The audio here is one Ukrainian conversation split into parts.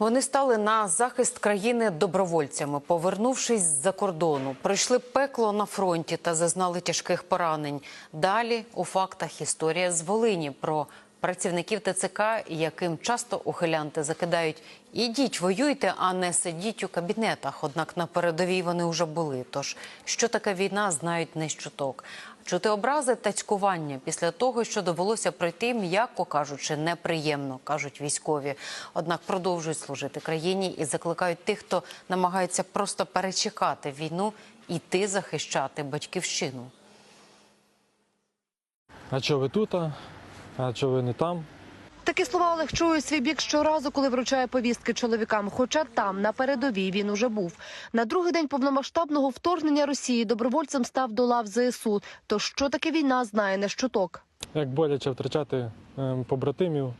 Вони стали на захист країни добровольцями, повернувшись з-за кордону, пройшли пекло на фронті та зазнали тяжких поранень. Далі у фактах історія з Волині про працівників ТЦК, яким часто ухилянти закидають ідіть, воюйте, а не сидіть у кабінетах. Однак на передовій вони вже були. Тож що таке війна, знають не з чуток. Чути образи та цькування після того, що довелося пройти, м'яко кажучи, неприємно, кажуть військові. Однак продовжують служити країні і закликають тих, хто намагається просто перечекати війну, іти захищати батьківщину. А що ви тут? А що ви не там? Такі слова Олег чує свій бік щоразу, коли вручає повістки чоловікам. Хоча там, на передовій, він уже був. На другий день повномасштабного вторгнення Росії добровольцем став до лав ЗСУ. То що таке війна, знає не з чуток. Як боляче втрачати ем, побратимів?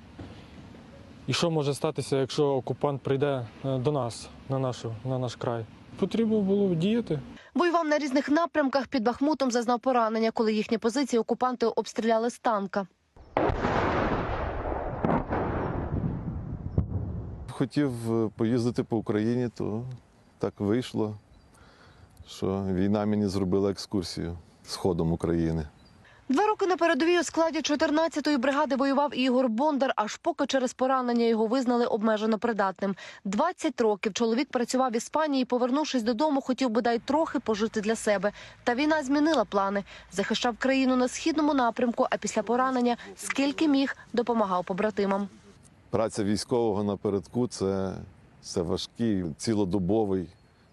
І що може статися, якщо окупант прийде е, до нас, на, нашу, на наш край? Потрібно було діяти. Воював на різних напрямках під Бахмутом, зазнав поранення, коли їхні позиції окупанти обстріляли з танка. Хотів е, поїздити по Україні, то так вийшло, що війна мені зробила екскурсію сходом України. Два роки на передовій у складі 14-ї бригади воював Ігор Бондар, аж поки через поранення його визнали обмежено придатним. 20 років чоловік працював в Іспанії, повернувшись додому, хотів бодай трохи пожити для себе. Та війна змінила плани. Захищав країну на східному напрямку, а після поранення скільки міг допомагав побратимам. Праця військового напередку це, це важкий цілодобовий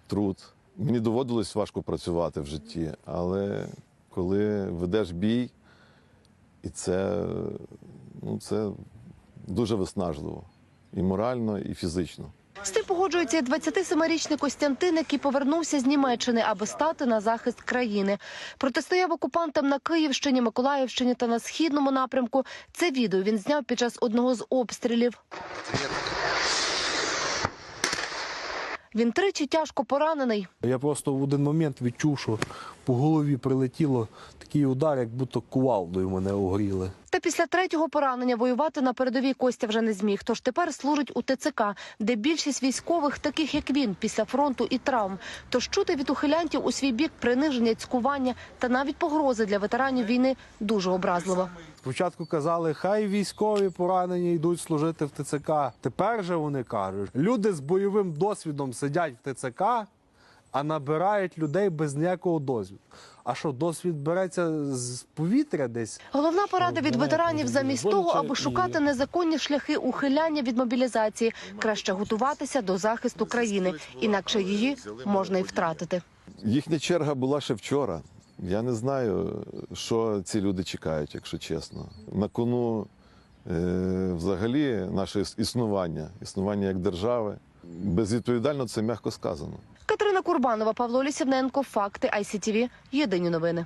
труд. Мені доводилось важко працювати в житті, але коли ведеш бій, і це, ну, це дуже виснажливо і морально, і фізично. З тим погоджується 27-річний Костянтин, який повернувся з Німеччини, аби стати на захист країни. Протистояв окупантам на Київщині, Миколаївщині та на східному напрямку. Це відео він зняв під час одного з обстрілів. Він тричі тяжко поранений. Я просто в один момент відчув, що по голові прилетіло такий удар, як будто кувалдою мене огріли. Та після третього поранення воювати на передовій Костя вже не зміг. Тож тепер служить у ТЦК, де більшість військових, таких як він, після фронту і травм. Тож чути від ухилянтів у свій бік приниження, цькування та навіть погрози для ветеранів війни дуже образливо. Спочатку казали, хай військові поранені йдуть служити в ТЦК. Тепер же вони кажуть, люди з бойовим досвідом сидять в ТЦК, а набирають людей без ніякого досвіду. А що, досвід береться з повітря десь? Головна порада від ветеранів замість того, аби шукати незаконні шляхи ухиляння від мобілізації, краще готуватися до захисту країни, інакше її можна й втратити. Їхня черга була ще вчора. Я не знаю, що ці люди чекають, якщо чесно. На кону е, взагалі наше існування, існування як держави. Безвідповідально це м'яко сказано. Катерина Курбанова, Павло Лісівненко, Факти ICTV. Єдині новини.